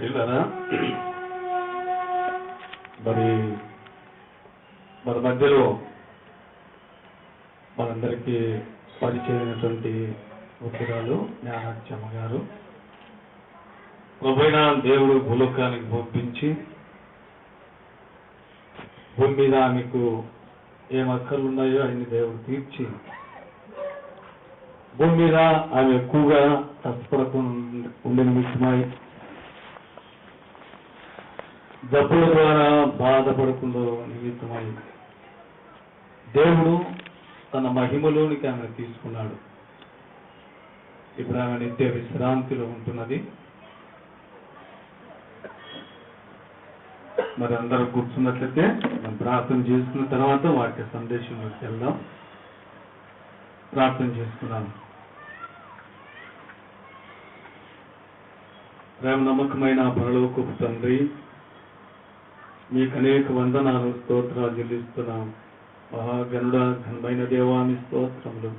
పిల్లరా మరి మన మధ్యలో మనందరికీ పరిచయమైనటువంటి ముఖ్యురాలు జ్ఞానాచమ్మ గారు. ప్రభుైన దేవుడు భూలోకానికి పంపించి భూమి మీద ఆమెకు ఏం అక్కర్లున్నాయో అన్ని దేవుడు తీర్చి భూమి మీద ఆమె ఎక్కువగా తత్పరత ఉండే నిమిషమై జబ్బుల ద్వారా బాధపడకుండా నిమిత్తమై దేవుడు తన మహిమలోనికి ఆమెను తీసుకున్నాడు. ఇప్పుడు ఆమె నిత్య విశ్రాంతిలో ఉంటున్నది. మరి అందరూ కూర్చున్నట్లయితే మనం ప్రార్థన చేసుకున్న తర్వాత వాటి సందేశంలోకి వెళ్దాం. ప్రార్థన చేసుకున్నాను ప్రేమ నమ్మకమైన పరలోకపు తండ్రి మీకు అనేక వందనాలు స్తోత్రాలు చెల్లిస్తున్నాం. మహాగనుడ ఘనమైన దేవామి స్తోత్రములు.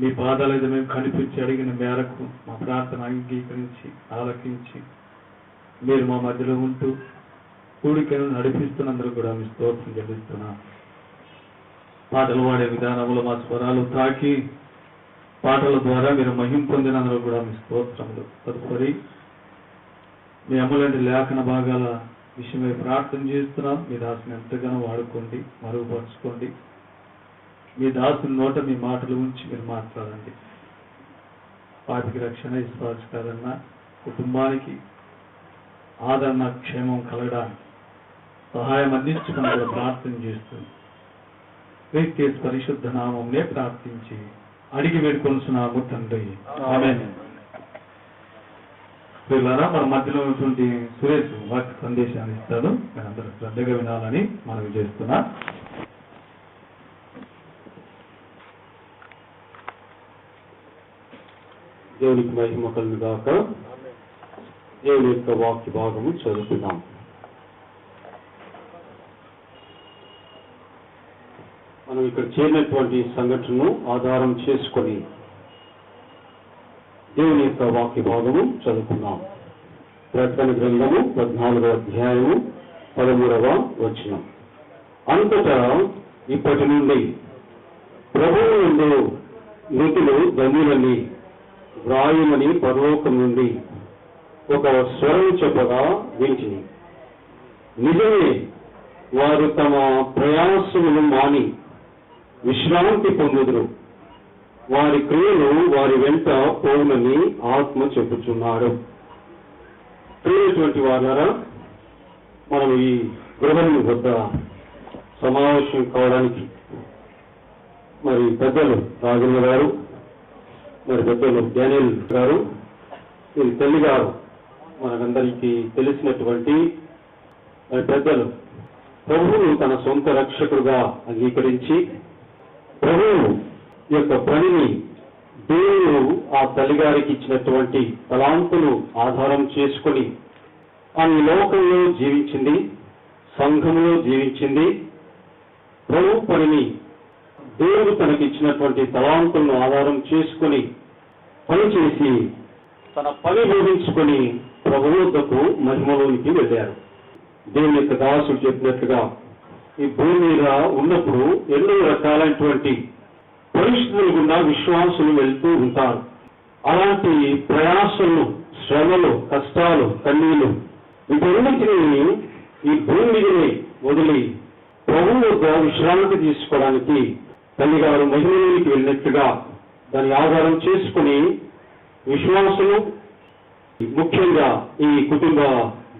మీ పాదాల మేము కనిపించి అడిగిన మేరకు మా ప్రార్థన అంగీకరించి ఆలకించి మీరు మా మధ్యలో ఉంటూ కూడికను నడిపిస్తున్నందుకు కూడా మీ స్తోత్రం చెల్లిస్తున్నాం. పాటలు పాడే విధానంలో మా స్వరాలు తాకి పాటల ద్వారా మీరు మహిం పొందినందుకు కూడా మీ స్తోత్రములు. తదుపరి మీ అమ్మలాంటి లేఖన భాగాల విషయమై ప్రార్థన చేస్తున్నాం. మీ దాసుని ఎంతగానో వాడుకోండి మరుగుపరుచుకోండి. మీ దాసుని నోట మీ మాటలు ఉంచి మీరు మాట్లాడండి. వాటికి రక్షణ విశ్వాసకరణ కుటుంబానికి ఆదరణ క్షేమం కలగడానికి సహాయం అందించడం కూడా ప్రార్థన చేస్తుంది. క్రీస్తు పరిశుద్ధ నామంనే ప్రార్థించి అడిగి వేడుకొలుసున్నాము తండ్రి. ఆమేన్. పిల్లరా మన మధ్యలో ఉన్నటువంటి సురేష్ వాక్య సందేశాన్ని ఇస్తాడు. అందరూ శ్రద్ధగా వినాలని మనవి చేస్తున్నా. దేవునికి మహిమ కలుగు గాక. దేవుని యొక్క వాక్య భాగము చదువుతున్నాం మనం ఇక్కడ చేరినటువంటి సంఘటనను ఆధారం చేసుకొని దేవుని యొక్క వాక్య భాగము చదువుకున్నాం. ప్రకటన గ్రంథము పద్నాలుగవ అధ్యాయము పదమూడవ వచనం. అంతటా ఇప్పటి నుండి ప్రభువు నుండి నీటిలో ధన్యులని వ్రాయుమని పరలోకం నుండి ఒక స్వరం చెప్పగా వింటిని నిజమే వారు తమ ప్రయాసములు మాని విశ్రాంతి పొందుదురు. వారి క్రియలు వారి వెంట పోవునని ఆత్మ చెప్పుచున్నాడు. ప్రియటువంటి వారారా మనం ఈ గృహం వద్ద సమావేశం కావడానికి మరి పెద్దలు రాజన్న గారు మరి పెద్దలు డానియల్ గారు ఇది తల్లి గారు మనకందరికీ తెలిసినటువంటి మరి పెద్దలు ప్రభువును తన సొంత రక్షకుడుగా అంగీకరించి ప్రభువు యొక్క పనిని దేవుడు ఆ తల్లిగారికి ఇచ్చినటువంటి తలాంతులు ఆధారం చేసుకొని ఆమె లోకంలో జీవించింది సంఘంలో జీవించింది. ప్రభు పనిని దేవుడు తనకి ఇచ్చినటువంటి తలాంతులను ఆధారం చేసుకొని పనిచేసి తన పని బోధించుకొని ప్రభువుద్దకు మహిమలోనికి వెళ్ళారు. దేవుని యొక్క దాసుడు చెప్పినట్లుగా ఈ భూమి మీద ఉన్నప్పుడు ఎన్నో రకాలైనటువంటి పరిస్థితుల గుండా విశ్వాసులు వెళ్తూ ఉంటారు. అలాంటి ప్రయాసలు శ్రమలు కష్టాలు కన్నీలు వీటన్నిటిని ఈ భూమి మీదనే వదిలి ప్రభు యొక్క విశ్రాంతి తీసుకోవడానికి తల్లిగారు మహిళలోకి వెళ్ళినట్టుగా దాన్ని ఆధారం చేసుకుని విశ్వాసులు ముఖ్యంగా ఈ కుటుంబ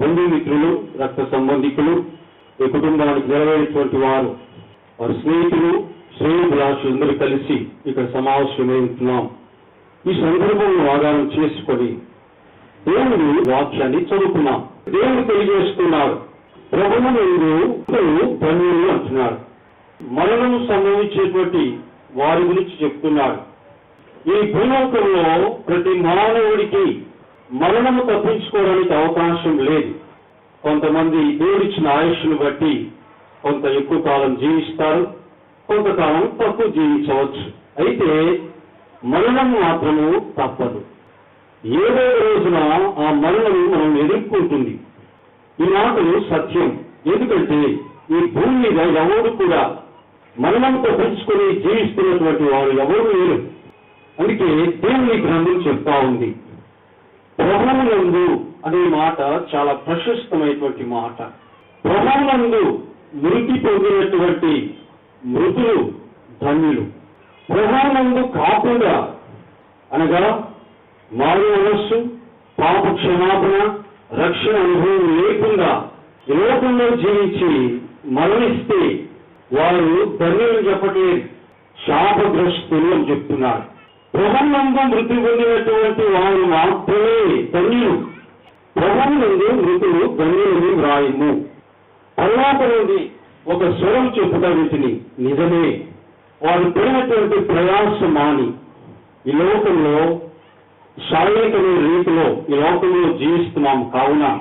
బంధుమిత్రులు రక్త సంబంధికులు ఈ కుటుంబానికి నెరవేరేటువంటి వారు వారి స్నేహితులు శ్రేణుభిలాషులు అందరూ కలిసి ఇక్కడ సమావేశమై ఉంటున్నాం. ఈ సందర్భంలో ఆధారం చేసుకొని దేవుని వాక్యాన్ని చదువుకున్నాం. దేవుడు తెలియజేస్తున్నాడు ప్రభువు ఇప్పుడు ధన్యులు అంటున్నాడు మరణం సంభవించేటువంటి వారి గురించి చెప్తున్నాడు ఈ భూలోకంలో ప్రతి మానవుడికి మరణము తప్పించుకోవడానికి అవకాశం లేదు. కొంతమంది దేవుడిచ్చిన ఆయుష్ను బట్టి కొంత ఎక్కువ కాలం జీవిస్తారు. కొంతకాలం తక్కువ జీవించవచ్చు అయితే మరణం మాత్రము తప్పదు. ఏదో రోజున ఆ మరణం మనం ఎదుర్కొంటుంది. ఈ మాటలు సత్యం. ఎందుకంటే ఈ భూమి మీద ఎవరు కూడా మరణంతో పెంచుకొని జీవిస్తున్నటువంటి వారు ఎవరు లేరు. అందుకే దేవుని గ్రంథం చెప్తా ఉంది. ప్రభువునందు అనే మాట చాలా ప్రశస్తమైనటువంటి మాట. ప్రభువునందు మృతి పొందినటువంటి మృతులు ధన్యులు. ప్రభువునందు కాకుండా అనగా మారు మనస్సు పాప క్షమాపణ రక్షణ అనుభవం లేకుండా ఈ లోకంలో జీవించి మరణిస్తే వారు ధన్యులు చెప్పట్లేదు శాపగ్రస్తులు అని చెప్తున్నారు. ప్రభునందు మృతి పొందినటువంటి వారు మాత్రమే ధన్యులు. ప్రభునందు మృతులు ధన్యులని వ్రాయము. తర్వాత నుండి ఒక స్వరం చెప్పుట వీటిని. నిజమే. వారు పడినటువంటి ప్రయాస మాని ఈ లోకంలో శారీరకమైన రీతిలో ఈ లోకంలో జీవిస్తున్నాం. కావున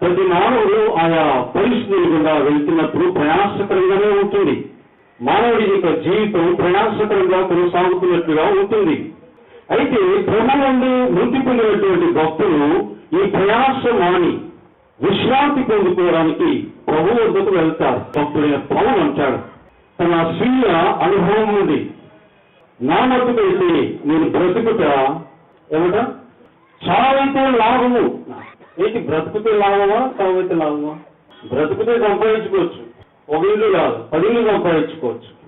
ప్రతి మానవుడు ఆయా పరిస్థితులు గుండా వెళ్తున్నప్పుడు ప్రయాసకరంగానే ఉంటుంది. మానవుడి యొక్క జీవితం ప్రయాసకరంగా కొనసాగుతున్నట్లుగా ఉంటుంది. అయితే ప్రభునందు మృతి పొందినటువంటి భక్తులు ఈ ప్రయాస మాని విశ్రాంతి పొందుకోవడానికి ప్రభు వద్దకు వెళ్తారు భక్తుడైన పవన్ అంటాడు. తన స్వీయ అనుభవం ఉంది నా మట్టుకైతే నేను బ్రతుకుట ఏమట? చావైతే లాభము. ఏంటి బ్రతుకుతే లాభమా చావైతే లాభమా? బ్రతుకుతే సంపాదించుకోవచ్చు. ఒక ఇల్లు కాదు పది ఇల్లు సంపాదించుకోవచ్చు.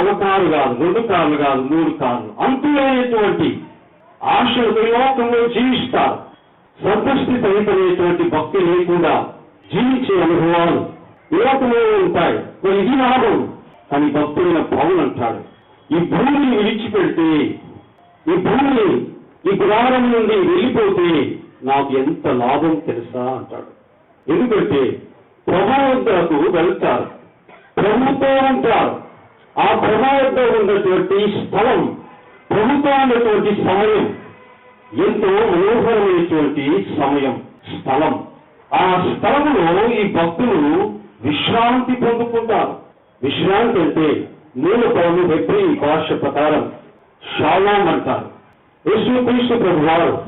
ఒక కారు కాదు రెండు కార్లు కాదు మూడు కార్లు. అంతులేనటువంటి ఆశలు ఈ లోకంలో జీవిస్తారు. సంతృష్టి సహితమైనటువంటి భక్తి లేకుండా జీవించే అనుభవాలు ఈ ఉంటాయి. మరి ఇది లాభం. కానీ భక్తుడైన పౌలు అంటాడు ఈ భూమిని విడిచిపెడితే ఈ భూమిని ఈ గుడారం నుండి వెళ్ళిపోతే నాకు ఎంత లాభం తెలుసా? అంటాడు. ఎందుకంటే ప్రభు వెళ్తారు. ప్రభుతో ఉంటారు. ఆ ప్రభావంతో ఉన్నటువంటి స్థలం ప్రభుతో ఉన్నటువంటి సమయం ఎంతో మనోహరమైనటువంటి సమయం స్థలం. ఆ స్థలంలో ఈ భక్తులు విశ్రాంతి పొందుకుంటారు. విశ్రాంతి అంటే మూల పదము భాష ప్రకారం షాలాం అంటారు. యేసు క్రీస్తు ప్రభు వారు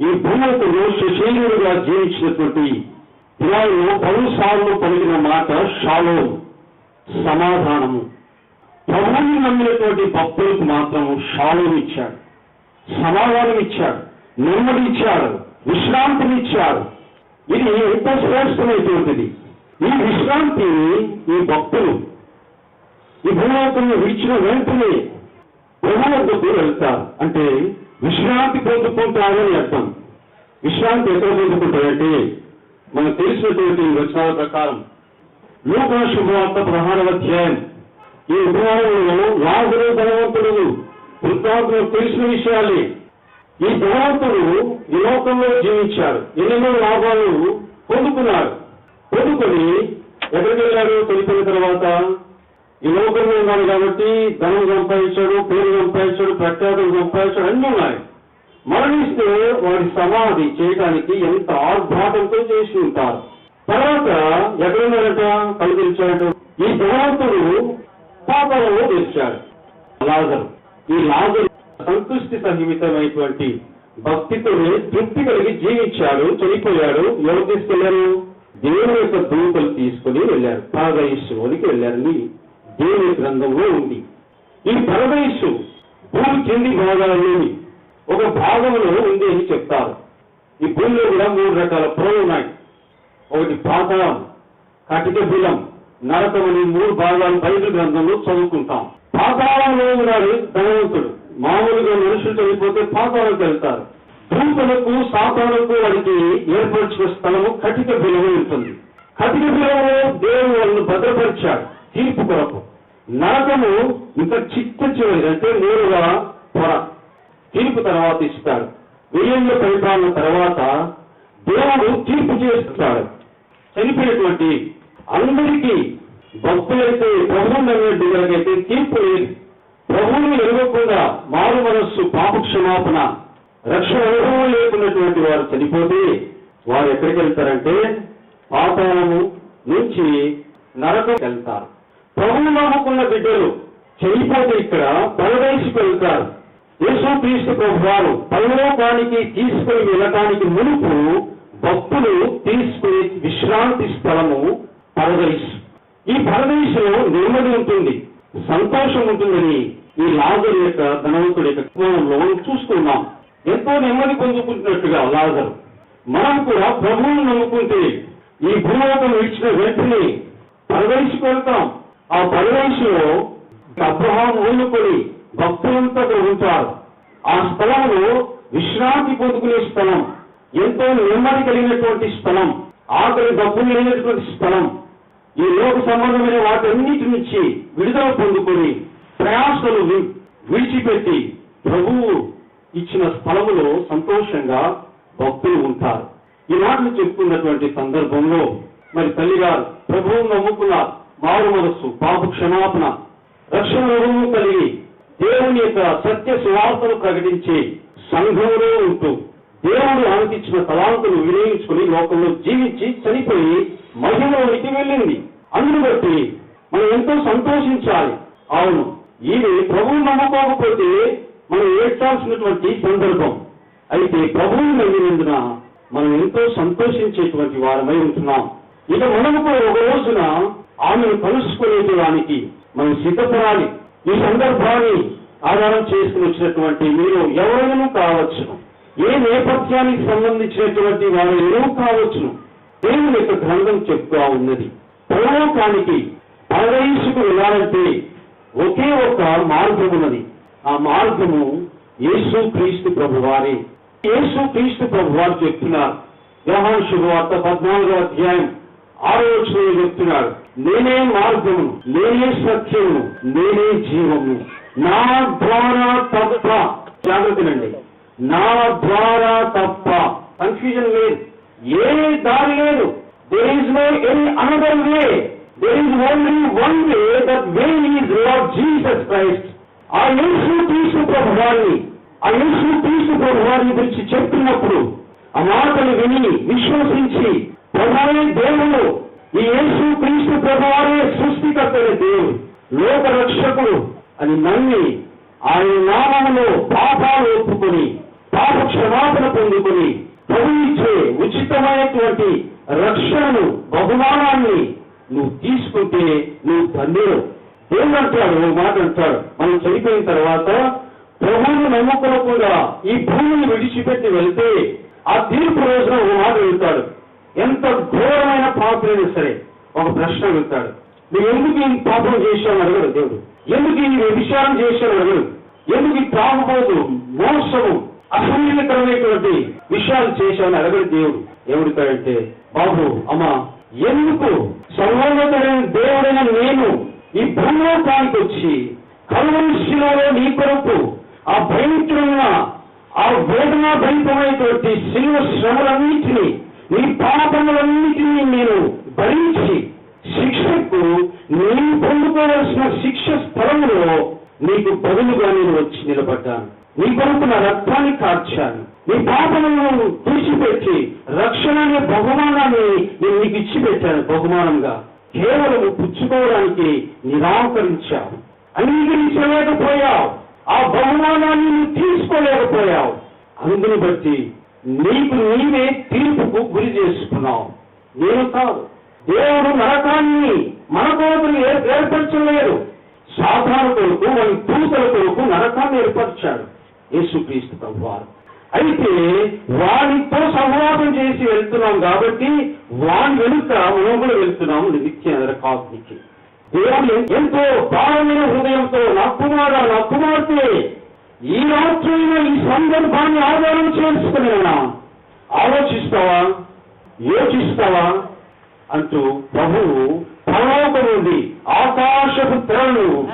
ఈ భూమిలో సుశీలుడుగా జీవించినటువంటి పిల్లలు పలుసార్లు పలికిన మాట షాలోం సమాధానము. ప్రభువుని నమ్మినటువంటి భక్తులకు మాత్రం షాలోం ఇచ్చాడు. సమాధానం ఇచ్చాడు నెమ్మది ఇచ్చాడు విశ్రాంతిని ఇచ్చాడు. ఇది ఎంతో శ్రేష్టమైనటువంటిది ఈ విశ్రాంతి ఈ భక్తులు ఈ భూలోకంలో విడిచిన వెంటనే బ్రహ్మవద్దకు వెళ్తారు. అంటే విశ్రాంతి పొందుకుంటారని అర్థం. విశ్రాంతి ఎక్కడ పొందుకుంటారంటే మనకు తెలిసినటువంటి వచనాల ప్రకారం. లోక ప్రధాన అధ్యాయం. ఈ ఉపహారంలో రాజులు వృత్తాంతులకు తెలిసిన విషయాలే ఈ ధనవంతుడు ఈ లోకంలో జీవించాడు. ఎన్నెన్నో లాభాలు పొందుకున్నాడు. పొందుకొని ఎక్కడికి వెళ్ళాడు? తెలిపిన తర్వాత ఈ లోకంలో ఉన్నాడు కాబట్టి ధనం సంపాదించాడు పేరు సంపాదించాడు ప్రఖ్యాతులు సంపాదించాడు అన్నీ ఉన్నాయి. మరణిస్తే వాడి సమాధి చేయడానికి ఎంత ఆర్భాటంతో చేసి ఉంటారు. తర్వాత ఎక్కడున్నాడట? కలిగించాడు ఈ భగవంతుడు పాపంలో తెచ్చాడు లాజరు. ఈ లాజరు సంతృష్టి సహితమైనటువంటి భక్తితోనే తృప్తి కలిగి జీవించాడు చనిపోయాడు ఎవరు తీసుకెళ్ళారు? దేవుని యొక్క దూతలు తీసుకుని వెళ్ళారు. పారదైశ్వరికి వెళ్ళారని దేవుని గ్రంథంలో ఉంది. ఈ పరదైసు భూమి కింది భాగాలలోని ఒక భాగంలో ఉంది అని చెప్తారు. ఈ భూమిలో కూడా మూడు రకాల పొరలు ఉన్నాయి. ఒకటి పాతాళం కటిక బిలం నరకం అనే మూడు భాగాలు బైబిల్ గ్రంథంలో చదువుకుంటాం. పాతాళంలో ఉన్నాడు ధనవంతుడు మామూలుగా మనుషులు చనిపోతే పాతాళంకి వెళ్తారు. దూతలకు సాతాలకు వారికి ఏర్పరచిన స్థలము కటిక బిలము ఉంటుంది. కటిక బిలములో దేవుడు వాళ్ళను భద్రపరిచాడు తీర్పు కొరకు. నరకము ఇంకా చిత్త చివరి అంటే నేరుగా పొర. తీర్పు తర్వాత ఇస్తాడు. వెయ్యేళ్ళ పరిపాలన తర్వాత దేవుడు తీర్పు చేస్తాడు. చనిపోయినటువంటి అందరికీ భక్తులైతే ప్రభువు నమ్మేట్టుగారైతే తీర్పు లేదు. ప్రభువుని ఎరగకుండా మారు మనస్సు పాప క్షమాపణ రక్షణ అనుభవం లేకున్నటువంటి వారు చనిపోతే వారు ఎక్కడికి వెళ్తారంటే పాతాళము నుంచి నరకం వెళ్తారు. ప్రభువు నమ్ముకున్న బిడ్డలు చనిపోతే ఇక్కడ పరదేశకు వెళ్తారు. యేసుక్రీస్తు ప్రభు వారు పరలోకానికి తీసుకుని వెళ్ళటానికి మునుపు భక్తులు తీసుకునే విశ్రాంతి స్థలము పరదైస్ ఈ పరదేశంలో నెమ్మది ఉంటుంది సంతోషం ఉంటుందని ఈ లాజరు యొక్క ధనవంతుడి యొక్క కుటుంబంలో మనం చూస్తున్నాం ఎంతో నెమ్మది పొందుకుంటున్నట్టుగా లాజరు. మనం కూడా ప్రభువును నమ్ముకుంటే ఈ భూలోకం ఇచ్చిన వెంటనే పరదేశకు వెళ్తాం ఆ పరదేశంలో అబ్రహాం ఊళ్ళుకొని భక్తులంతా ఉంటారు. ఆ స్థలంలో విశ్రాంతి పొందుకునే స్థలం ఎంతో నెమ్మది కలిగినటువంటి స్థలం ఆకలి డబ్బులు లేనటువంటి స్థలం ఈ లోక సంబంధమైన వాటన్నిటి నుంచి విడుదల పొందుకొని ప్రయాసలు విడిచిపెట్టి ప్రభువు ఇచ్చిన స్థలములో సంతోషంగా భక్తులు ఉంటారు. ఈ మాటలు చెప్తున్నటువంటి సందర్భంలో మరి తల్లిగారు ప్రభువు నమ్ముకున్న మారు మనస్సు పాప క్షమాపణ రక్షణ కలిగి దేవుని యొక్క సత్య సువార్తను ప్రకటించి సంఘంలో ఉంటూ దేవుడు అనుకిచ్చిన తలాంతులు వినియోగించుకుని లోకంలో జీవించి చనిపోయి మహిమలోనికి వెళ్ళింది. అందును బట్టి మనం ఎంతో సంతోషించాలి. అవును ఇది ప్రభువు నమ్మకపోతే మనం ఏడ్చాల్సినటువంటి సందర్భం. అయితే ప్రభువు నమ్మినందున మనం ఎంతో సంతోషించేటువంటి వారమై ఉంటున్నాం. ఇక మనము కూడా ఒక రోజున ఆమెను కలుసుకునేదానికి మనం సిద్ధపడాలి. ఈ సందర్భాన్ని ఆధారం చేసుకుని వచ్చినటువంటి మీరు ఎవరైనా కావచ్చును. ఏ నేపథ్యానికి సంబంధించినటువంటి వారు ఎవరు కావచ్చును? దేవుని యొక్క గ్రంథం చెప్తా ఉన్నది. పరలోకానికి పరదేశకు వెళ్ళాలంటే ఒకే ఒక మార్గం ఉన్నది ఆ మార్గము యేసు క్రీస్తు ప్రభు వారి యేసు క్రీస్తు ప్రభు వారు చెప్తున్నారు వ్యవహార శుభవార్త పద్నాలుగో అధ్యాయం ఆలోచన చెప్తున్నాడు నేనే మార్గము నేనే సత్యము నేనే జీవము. నా ద్వారా తప్ప జాగ్రత్తనండి. నా ద్వారా తప్ప కన్ఫ్యూజన్ లేదు. ఏ దారి లేదు. There is no any another way there is only one way that way is Lord Jesus Christ ఆ యేసు క్రీస్తు ప్రభువాన్ని ఆ యేసు క్రీస్తు ప్రభువాన్ని గురించి చెప్తున్నప్పుడు ఆ మాటలు విని విశ్వసించి ప్రభువే దేవుడు. ఈ యేసు క్రీస్తు ప్రభువారే సృష్టికర్తైన దేవుడు. లోక రక్షకుడు అని నమ్మి ఆయన నామంలో పాపాలు ఒప్పుకొని పాప క్షమాపణ పొందుకొని ప్రభు ఇచ్చే ఉచితమైనటువంటి రక్షణను బహుమానాన్ని నువ్వు తీసుకుంటే నువ్వు ధన్యుడు ఏమంటాడు ఓ మాట అంటాడు. మనం చనిపోయిన తర్వాత ప్రభువుని నమ్ముకోకుండా ఈ భూమిని విడిచిపెట్టి వెళ్తే ఆ తీర్పు రోజున ఓ మాట వెళ్తాడు ఎంత ఘోరమైన పాపమైనా సరే ఒక ప్రశ్న వెళ్తాడు నువ్వు ఎందుకు ఈ పాపం చేశావు అడగడు దేవుడు? ఎందుకు ఈ విషయాలు చేశావు అడగడు? ఎందుకు ఈ తాగుబోతు మోసము అసహ్యకరమైనటువంటి విషయాలు చేశాను అడగడు దేవుడు. ఏమడుతాడంటే బాబు అమ్మా ఎందుకు సర్వోన్నతుడైన దేవుడైన నేను ఈ భూలోకానికి వచ్చి కలవరిశిలో నీ కొరకు ఆ భయంకరమైన ఆ వేదన భయంకరమైనటువంటి శిల్వ శ్రమలన్నింటినీ నీ పాపములన్నింటినీ నేను భరించి శిక్షకు నేను పొందుకోవలసిన శిక్ష స్థలంలో నీకు బదులుగా నేను వచ్చి నిలబడ్డాను. నీ కొరకు నా రక్తాన్ని కార్చాను. నీ పాపములను తీసిపెట్టి రక్షణ అనే బహుమానాన్ని నేను నీకు ఇచ్చి పెట్టాను బహుమానంగా. కేవలం పుచ్చుకోవడానికి నిరాకరించావు. అంగీకరించలేకపోయావు. ఆ బహుమానాన్ని నువ్వు తీసుకోలేకపోయావు. అందుని బట్టి నీకు నీవే తీర్పుకు గురి చేసుకున్నావు. నేను కాదు. దేవుడు నరకాన్ని మన కొరకు ఏ- ఏర్పరచలేదు సాధారణ కొరకు వారి దూతల కొరకు నరకాన్ని ఏర్పరిచాడు. యేసుక్రీస్తు ప్రభువారు. అయితే వారితో సంవాదం చేసి వెళ్తున్నాం కాబట్టి వారి వెనుక మనం కూడా వెళ్తున్నాము నిత్య నరకాగ్నికి దేవుడు ఎంతో భారమైన హృదయంతో నా కుమారా నా కుమార్తె ఈ రాత్రైన ఈ సందర్భాన్ని ఆధారం చేసుకునేనా? ఆలోచిస్తావా? యోచిస్తావా? అంటూ ప్రభువు పరలోక నుండి ఆకాశపు తెరను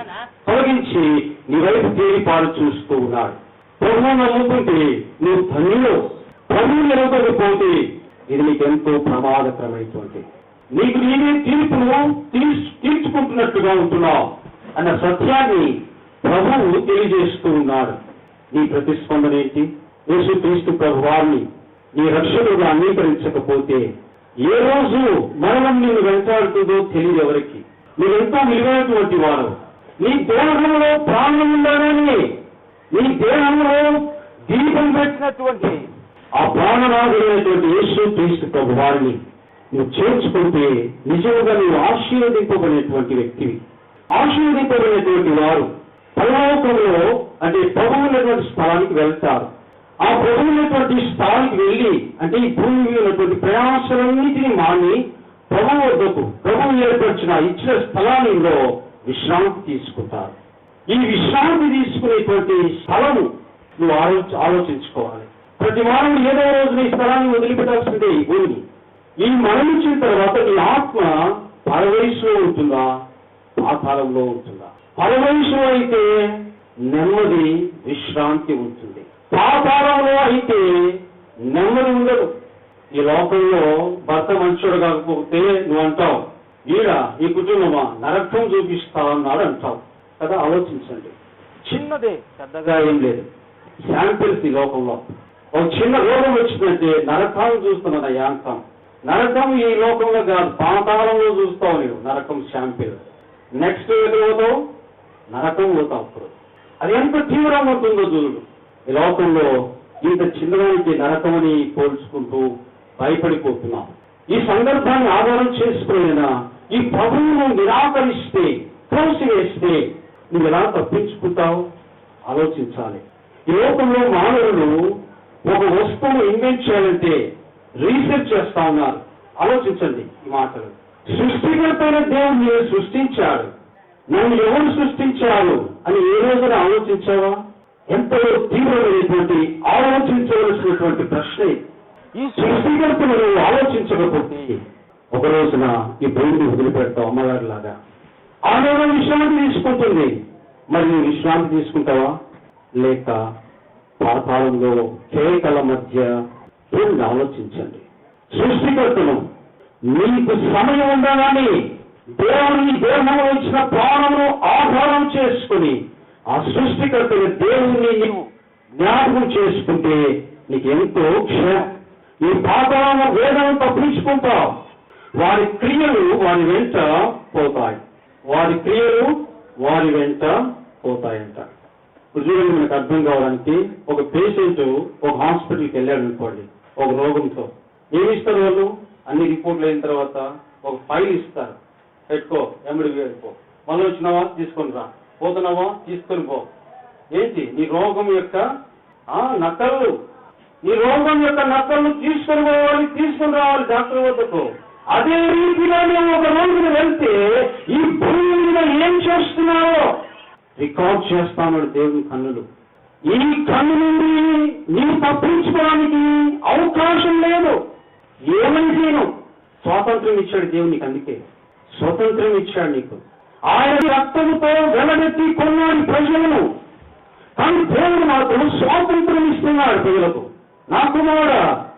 తొలగించి నీ వైపు తేలిపాలు చూస్తూ ఉన్నాడు. ప్రభువు నమ్ముకుంటే నువ్వు ధన్యులు ప్రభువు నిలబడిపోతే ఇది నీకెంతో ప్రమాదకరమైనటువంటి నీకు నేనే తీర్పును తీర్చుకుంటున్నట్టుగా ఉంటున్నావు అన్న సత్యాన్ని ప్రభువు తెలియజేస్తూ ఉన్నాడు. నీ ప్రతిస్పందన ఏంటి? యేసు క్రీస్తు ప్రభు వారిని నీ రక్షణగా అంగీకరించకపోతే ఏ రోజు మరణం నేను వెంటాడుతుందో తెలియదు ఎవరికి. నువ్వెంతో విలువైనటువంటి వారు. నీ దేహంలో ప్రాణం ఉండాలని నీ దేహంలో దీపం పెట్టినటువంటి ఆ ప్రాణనాథుడైనటువంటి యేసు క్రీస్తు ప్రభు వారిని నువ్వు చేర్చుకుంటే నిజంగా నువ్వు ఆశీర్వదింపబడినటువంటి వ్యక్తివి ఆశీర్వదింపబడినటువంటి వారు పరలోకంలో అంటే ప్రభువులటువంటి స్థలానికి వెళ్తారు. ఆ ప్రభువులటువంటి స్థలానికి వెళ్ళి అంటే ఈ భూమి మీద ఉన్నటువంటి ప్రయాసలన్నింటినీ మాని ప్రభు వద్దకు ప్రభువు ఏర్పరిచిన ఇచ్చిన స్థలాలలో విశ్రాంతి తీసుకుంటారు. ఈ విశ్రాంతి తీసుకునేటువంటి స్థలము నువ్వు ఆలోచ ఆలోచించుకోవాలి. ప్రతి వారం ఏదో రోజున ఈ స్థలాన్ని వదిలిపెట్టాల్సిందే ఈ భూమిని. ఈ మరణించిన తర్వాత నీ ఆత్మ పరవయసులో ఉంటుందా? పాతాళంలో ఉంటుందా? పరవయసులో అయితే నెమ్మది విశ్రాంతి ఉంటుంది. పాతాళంలో అయితే నెమ్మది ఉండదు. ఈ లోకంలో భర్త మంచోడు కాకపోతే నువ్వు అంటావు ఈడ ఈ కుటుంబమా? నరకం చూపిస్తావన్నాడు అంటావు. కదా ఆలోచించండి. చిన్నదే పెద్దగా ఏం లేదు. శాంపిల్స్ ఈ లోకంలో. ఒక చిన్న రోగం వచ్చిందంటే నరకాన్ని చూస్తున్నది ఆ యాంతం నరకం ఈ లోకంలో కాదు పాతాళంలో చూస్తావు నీవు నరకం శాంపిల్. నెక్స్ట్ ఎటు పోతావు? నరకం పోతావు అప్పుడు. అది ఎంత తీవ్రంగా ఉంటుందో చూడు. ఈ లోకంలో ఇంత చిన్నదానికి నరకమని పోల్చుకుంటూ భయపడిపోతున్నాం. ఈ సందర్భాన్ని ఆధారం చేసుకునేనా? ఈ ప్రభువును నిరాకరిస్తే త్రోసివేస్తే నువ్వు ఎలా తప్పించుకుంటావు ఆలోచించాలి. ఈ లోకంలో మానవులు ఒక వస్తువును ఇన్వెంట్ చేయాలంటే రీసెర్చ్ చేస్తా ఉన్నారు. ఆలోచించండి ఈ మాటలు. సృష్టికర్తైన దేవుడు నేను సృష్టించాడు. నన్ను ఎవరు సృష్టించాడు అని ఏ రోజున ఆలోచించావా? ఎంతో తీవ్రమైనటువంటి ఆలోచించవలసినటువంటి ప్రశ్న. ఈ సృష్టికర్తను నువ్వు ఆలోచించకపోతే ఒక రోజున ఈ భూమిని వదిలిపెడతావు అమ్మగారు లాగా ఆ రోజు విశ్రాంతి తీసుకుంటుంది. మరి నువ్వు విశ్రాంతి తీసుకుంటావా? లేక పాతాళంలో కేకల మధ్య దేవుని ఆలోచించండి? సృష్టికర్తను నీకు సమయం ఉండగానే దేవుని దేహంలో ఇచ్చిన ప్రాణమును ఆధారం చేసుకుని ఆ సృష్టికర్తని దేవుణ్ణి నీవు జ్ఞాపకం చేసుకుంటే నీకు ఎంతో క్షేమం ఈ పాతాళము వేదం తప్పించుకుంటావు. వారి క్రియలు వారి వెంట పోతాయి. వారి క్రియలు వారి వెంట పోతాయంట. ఇప్పుడు చూడండి మనకు అర్థం కావడానికి ఒక పేషెంట్ ఒక హాస్పిటల్కి వెళ్ళాడు అనుకోండి ఒక రోగంతో. ఏమి ఇస్తారు వాళ్ళు? అన్ని రిపోర్ట్లు అయిన తర్వాత ఒక ఫైల్ ఇస్తారు. పెట్టుకో ఎమ్మడి పెట్టుకో మళ్ళీ వచ్చినావా? తీసుకొని రా. పోతున్నావా? తీసుకొని పో. ఏంటి? నీ రోగం యొక్క నక్కలు నకళ్ళు. నీ రోగం యొక్క నకళ్ళు తీసుకొని పోవాలి తీసుకొని రావాలి డాక్టర్ వద్దకు. అదే రీతిలో నువ్వు ఒక రోజున వెళ్తే ఈ భూమి మీద ఏం చేస్తున్నావో? రికార్డ్ చేస్తాను దేవుని కన్నులు. ఈ కన్ను నుండి నీవు తప్పించుకోవడానికి అవకాశం లేదు. ఏమైతేను స్వాతంత్రం ఇచ్చాడు దేవునికి అందుకే. స్వతంత్రం ఇచ్చాడు నీకు. ఆయన రక్తంతో వెలగెత్తి కొన్నాడు ప్రజలను. కానీ దేవుడు మాత్రం స్వాతంత్రం ఇస్తున్నాడు ప్రజలకు. నా కుమారుడా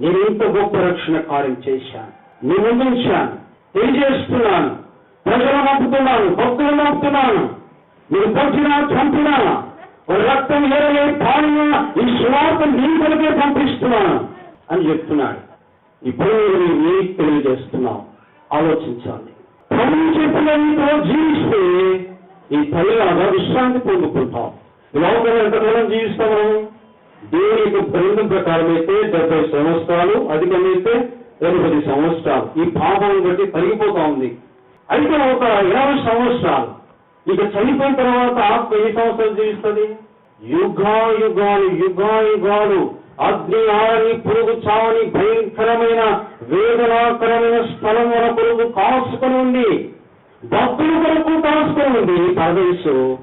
నేను ఇంత గొప్ప రక్షణ కార్యం చేశాను. నిబంధించాను తెలియజేస్తున్నాను. ప్రజలు పంపుతున్నాను భక్తులు పంపుతున్నాను మీరు పంపినా చంపినా రక్తం ఏరే పాలన ఈ సువార్త నీ కొలకే పంపిస్తున్నాను అని చెప్తున్నాడు. ఇప్పుడు మీరు నీకు తెలియజేస్తున్నావు ఆలోచించాలి ప్రభువు చెప్పిన జీవిస్తే ఈ తల్లిలాగా విశ్రాంతి పొందుకుంటాం ఈ ఎంతకాలం జీవిస్తాము దేవుని యొక్క బృందం ప్రకారం అయితే డెబ్బై సంవత్సరాలు అధికమైతే ఎనభై సంవత్సరాలు. ఈ పాపం బట్టి తరిగిపోతా ఉంది. అయితే ఒక ఇరవై సంవత్సరాలు. ఇక చనిపోయిన తర్వాత ఆత్మ ఎన్ని సంవత్సరాలు జీవిస్తుంది? యుగా యుగాయుగాలు యుగా అగ్ని ఆరని పురుగు చావని భయంకరమైన వేదనాకరమైన స్థలం వర పురుగు కాసుకొని ఉంది భక్తుల కొరకు కాసుకొని ఉంది పరదేశు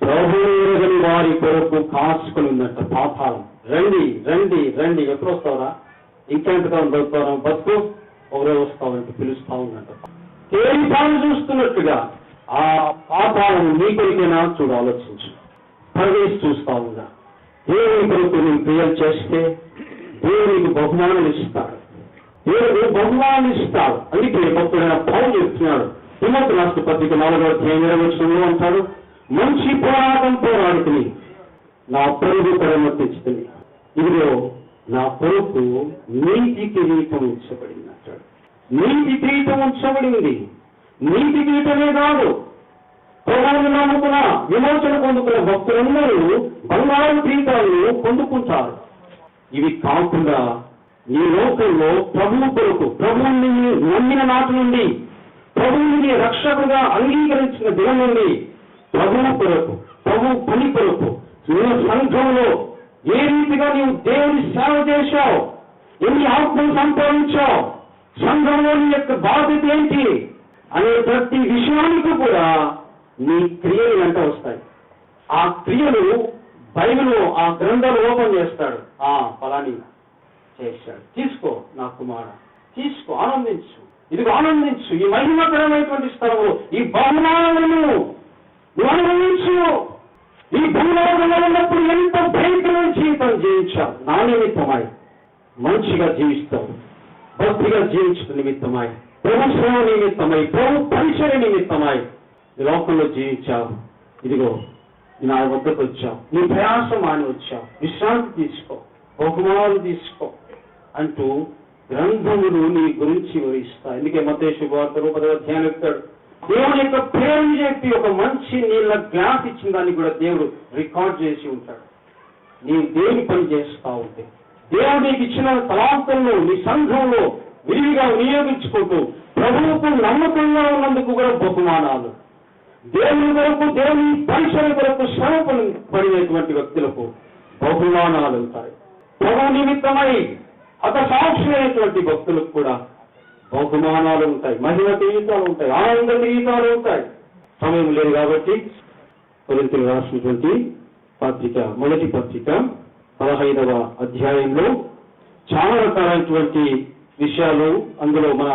ప్రభుని వారి కొరకు కాసుకొని ఉందంట పాపాలం. రండి రండి రండి. ఎప్పుడు వస్తావరా? ఇంకెంతకాలం బతుకుతారా బతుకు ఒకరే వస్తామంటే పిలుస్తా ఉందంట తేలిపాలు చూస్తున్నట్టుగా ఆ పాపాలను నీ కొరికైనా చూడ ఆలోచించు. పరిగేసి చూస్తా ఉందా దేవుని కొరకు నేను క్రియలు చేస్తే దేవునికి బహుమానం ఇస్తాడు. దేవుడు బహుమానం ఇస్తాడు. అందుకే భక్తుడైన పౌరు చెప్తున్నాడు. తిమ్మతి రాష్ట్ర పత్రిక నాలుగో అధ్యాయం అంటాడు మంచి పోరాటం పోరాడుతుంది నా పరుగు పరమ ఇదిలో నా కొరకు నీతి కిరీటం ఉంచబడింది అంటాడు. నీతి కిరీటం ఉంచబడింది. నీతి కిరీటమే కాదు. ప్రభువుని నమ్ముకున్న విమోచన పొందుకున్న భక్తులందరూ బంగారు పీఠాలను పొందుకుంటారు. ఇవి కాకుండా ఈ లోకంలో ప్రభువు కొరకు ప్రభువుని నమ్మిన నాటి నుండి ప్రభువుని రక్షకుగా అంగీకరించిన దినం నుండి ప్రభువు కొరకు ప్రభు పని కొరకు సంఘంలో ఏ రీతిగా నీవు దేవుని సేవ చేశావు? ఎన్ని ఆత్మలు సంపాదించావు? సంఘంలోని యొక్క బాధ్యత ఏంటి? అనే ప్రతి విషయానికి కూడా నీ క్రియలు వెంట వస్తాయి. ఆ క్రియలు బైబిల్ ఆ గ్రంథాలు ఓపెన్ చేస్తాడు. ఆ ఫలాని చేశాడు. తీసుకో నా కుమార. తీసుకో ఆనందించు. ఇది ఆనందించు. ఈ మహిమకరమైనటువంటి స్థలము ఈ బహుమానము నువ్వు అనుభవించు. ఈ భూలోకంలో ఉన్నప్పుడు ఎంత జీవితం నా నిమిత్తమై మంచిగా జీవిస్తాం భక్తిగా జీవించడం నిమిత్తమై ప్రభు సేవ నిమిత్తమై ప్రభు పరిచయ నిమిత్తమై లోకంలో జీవించావు ఇదిగో నా వద్దకు వచ్చావు నీ ప్రయాసం మాని వచ్చావు విశ్రాంతి తీసుకో బహుమానాలు తీసుకో అంటూ గ్రంథములు నీ గురించి వివరిస్తా. ఎందుకే మతే శుభవార్తలు పదవ ధ్యానిస్తాడు దేవుని యొక్క పేరుని చెప్పి ఒక మంచి నీళ్ళ గ్లాస్ ఇచ్చిన దాన్ని కూడా దేవుడు రికార్డ్ చేసి ఉంటాడు. నీ దేని పని చేస్తా ఉంటే. దేవుడు నీకు ఇచ్చిన తలాంతంలో నీ సంఘంలో విరివిగా వినియోగించుకుంటూ ప్రభువుకు నమ్మకంగా ఉన్నందుకు కూడా బహుమానాలు. దేవుని కొరకు దేవుని పరిశ్రమ కొరకు శ్రమ పడినటువంటి వ్యక్తులకు బహుమానాలు ఉంటాయి. ప్రభు నిమిత్తమై అత సాక్షులైనటువంటి భక్తులకు కూడా బహుమానాలు ఉంటాయి. మహిమ జీవితాలు ఉంటాయి. ఆనంద జీవితాలు ఉంటాయి. సమయం లేదు కాబట్టి కొరింతలు రాసినటువంటి పత్రిక మొదటి పత్రిక పదహైదవ అధ్యాయంలో చాలా రకాలైనటువంటి విషయాలు అందులో మన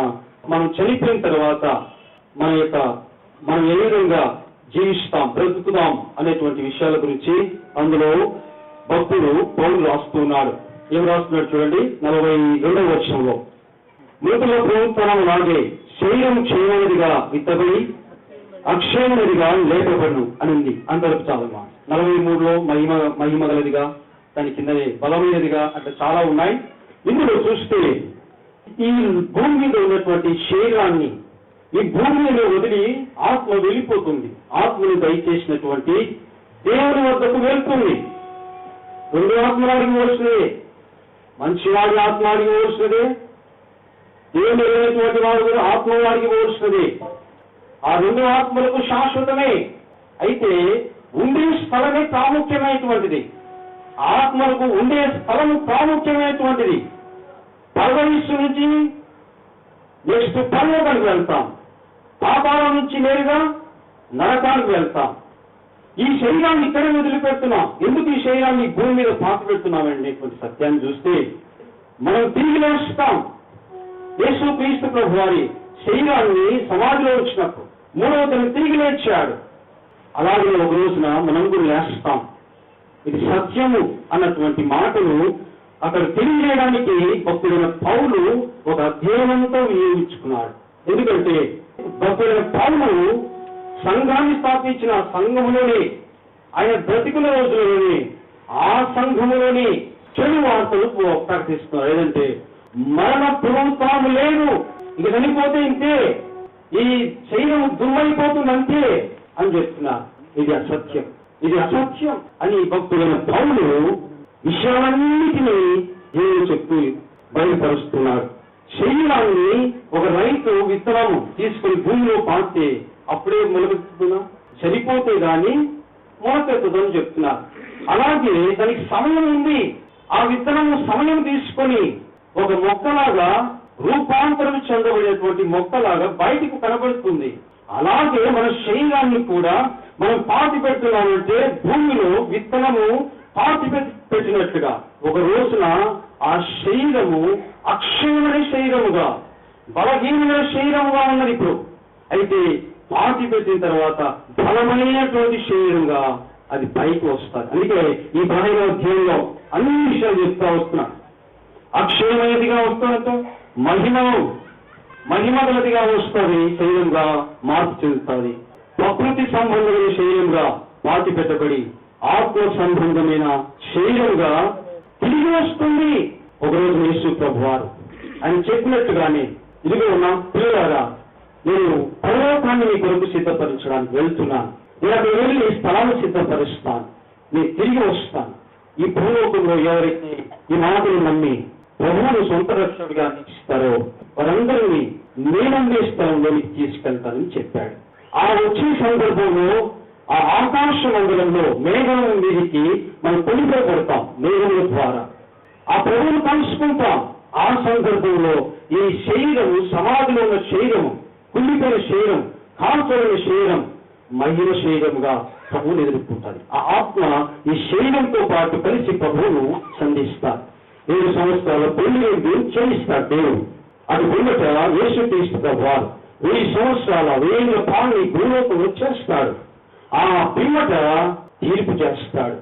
మనం చనిపోయిన తర్వాత మన యొక్క మనం ఏ విధంగా జీవిస్తాం బ్రతుకుదాం అనేటువంటి విషయాల గురించి అందులో భక్తుడు పౌరులు రాస్తున్నాడు ఏం రాస్తున్నాడు చూడండి? నలభై రెండవ వర్షంలో మృతుల ప్రభుత్వం లాగే శరీరం క్షేమైనదిగా విత్తబడి అక్షయమైనదిగా లేపబడును అని ఉంది అంతవరకు చాలా నలభై మూడులో మహిమ మహిమ గలదిగా దాని కిందనే బలమైనదిగా అట్లా చాలా ఉన్నాయి. ఇందులో చూస్తే ఈ భూమి మీద ఉన్నటువంటి శరీరాన్ని ఈ భూమి మీద వదిలి ఆత్మ వెళ్ళిపోతుంది. ఆత్మని దయచేసినటువంటి దేవుని వద్దకు వెళ్తుంది. రెండు ఆత్మలు అడిగివలసినదే మంచివాడి ఆత్మ అడిగివలసినదే దేవుడు వెళ్ళినటువంటి వాడు కూడా ఆత్మ అడిగివలసినదే ఆ రెండు ఆత్మలకు శాశ్వతమే. అయితే ఉండే స్థలమే ప్రాముఖ్యమైనటువంటిది. ఆత్మలకు ఉండే స్థలము ప్రాముఖ్యమైనటువంటిది. పరమేశ్వరు నుంచి నెక్స్ట్ పరలోకానికి వెళ్తాం. పాపాల నుంచి నేరుగా నరకానికి వెళ్తాం. ఈ శరీరాన్ని ఇక్కడే వదిలిపెడుతున్నాం. ఎందుకు ఈ శరీరాన్ని భూమి మీద పాత పెడుతున్నామండి అనేటువంటి సత్యాన్ని చూస్తే మనం తిరిగి లేస్తాం. యేసు క్రీస్తు ప్రభు వారి శరీరాన్ని సమాధిలో వచ్చినప్పుడు మూడవ తను తిరిగి లేచాడు. అలాగే ఒక రోజున మనం కూడా లేస్తాం ఇది సత్యము అన్నటువంటి మాటలు అక్కడ తెలియజేయడానికి భక్తుడైన పౌలు ఒక అధ్యయనంతో వినియోగించుకున్నాడు. ఎందుకంటే భక్తుడైన పౌలు సంఘాన్ని స్థాపించిన సంఘములోనే ఆయన బ్రతికుల రోజులలోనే ఆ సంఘములోనే చెడు వార్తలు ప్రకటిస్తున్నారు. ఏదంటే మరణ పునరుత్థానం లేదు ఇక చనిపోతే ఇంతే. ఈ శరీరం దుమ్మైపోతుంది అంతే అని చెప్తున్నారు ఇది అసత్యం. ఇది అసత్యం అని భక్తులైన పౌలు విషయాలన్నిటినీ దేవుడు చెప్తూ బయలుపరుస్తున్నాడు. శరీరాన్ని ఒక రైతు విత్తనం తీసుకుని భూమిలో పాతే అప్పుడే మొలకెత్తుతున్నా. చనిపోతే గాని మొలకెత్తుదని చెప్తున్నారు అలాగే దానికి సమయం ఉంది. ఆ విత్తనము సమయం తీసుకొని ఒక మొక్కలాగా రూపాంతరం చెందబడేటువంటి మొక్కలాగా బయటకు కనబడుతుంది. అలాగే మన శరీరాన్ని కూడా మనం పాతి పెడుతున్నామంటే భూమిలో విత్తనము పాతి పెట్- పెట్టినట్టుగా. ఒక రోజున ఆ శరీరము అక్షయమైన శరీరముగా బలహీనమైన శరీరముగా ఉన్నది ఇప్పుడు. అయితే పాతి పెట్టిన తర్వాత బలమైనటువంటి శరీరంగా అది పైకి వస్తుంది. అందుకే ఈ పదహైదవ అధ్యాయంలో అన్ని విషయాలు చెప్తా వస్తున్నాను అక్షయమైనదిగా వస్తున్నట్టు మహిమను మహిమగలదిగా వస్తుంది శరీరంగా మార్పు చెందుతుంది. ప్రకృతి సంబంధమైన శరీరంగా పాతి పెట్టబడి ఆత్మ సంబంధమైన శరీరంగా తిరిగి వస్తుంది. ఒకరోజు యేసు ప్రభు వారు అని చెప్పినట్టుగానే ఇదిగో నా పిల్లలారా నేను పరలోకాన్ని మీ కొరకు సిద్ధపరచడానికి వెళ్తున్నాను. నేను అక్కడ వెళ్ళి స్థలాన్ని సిద్ధపరుస్తాను. నేను తిరిగి వస్తాను. ఈ భూలోకంలో ఎవరైతే ఈ మాటలు నమ్మి ప్రభువును సొంత రక్షకుడిగా ఇస్తారో వారందరినీ నేనందే స్థలంలోనికి తీసుకెళ్తానని చెప్పాడు. ఆ వచ్చే సందర్భంలో ఆ ఆకాశ మండలంలో మేఘం మీదికి మనం కొనిపోబడతాం మేఘముల ద్వారా. ఆ ప్రభువును కలుసుకుంటాం. ఆ సందర్భంలో ఈ శరీరము సమాధిలో ఉన్న శరీరము కుళ్ళిపోయిన శరీరం కాల్చబడిన శరీరం మహిళ శరీరముగా ప్రభువుని ఎదుర్కొంటుంది. ఆ ఆత్మ ఈ శరీరంతో పాటు కలిసి ప్రభువును సంధిస్తారు. ఏడు సంవత్సరాల పెళ్ళి చేయిస్తాడు? దేవుడు అది ఉన్నట యేసు క్రీస్తు వారు వెయ్యి సంవత్సరాల వేల పాలని భూలోకం వచ్చేస్తాడు ఆ పిమ్మట తీర్పు చేస్తాడు.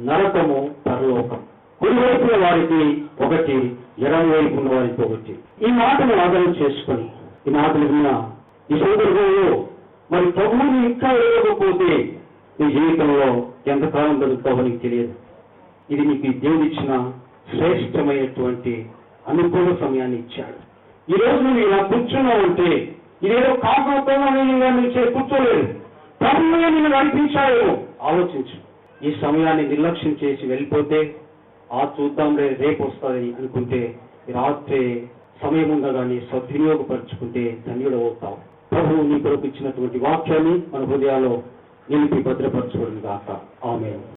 నరకము పరలోకం. కుడివైపున వారికి ఒకటి ఎడమ వైపు ఉన్న వారికి ఒకటి. ఈ మాటను ఆదరణ చేసుకొని ఈ మాటలు విన్న ఈ సందర్భంలో మరి ప్రభువుని ఇంకా వేయకపోతే నీ జీవితంలో ఎంతకాలం బతుకుతావో నీకు తెలియదు. ఇది నీకు దేవుడిచ్చిన శ్రేష్టమైనటువంటి అనుకూల సమయాన్ని ఇచ్చాడు. ఈ రోజు నువ్వు ఇలా కూర్చున్నావంటే ఇదేదో కాకపోతే నువ్వు చే కూర్చోలేదు. ప్రభువే నిన్ను నడిపించాడేమో ఆలోచించు. ఈ సమయాన్ని నిర్లక్ష్యం చేసి వెళ్ళిపోతే ఆ చూద్దాం రే రేపు వస్తుంది అనుకుంటే రాత్రి సమయం ఉండగానే సద్వినియోగపరుచుకుంటే ధన్యుడు అవుతావు ప్రభువు నీ కొరకు ఇచ్చినటువంటి వాక్యాన్ని మన హృదయాల్లో నిలిపి భద్రపరచుకోవడం కాక ఆమె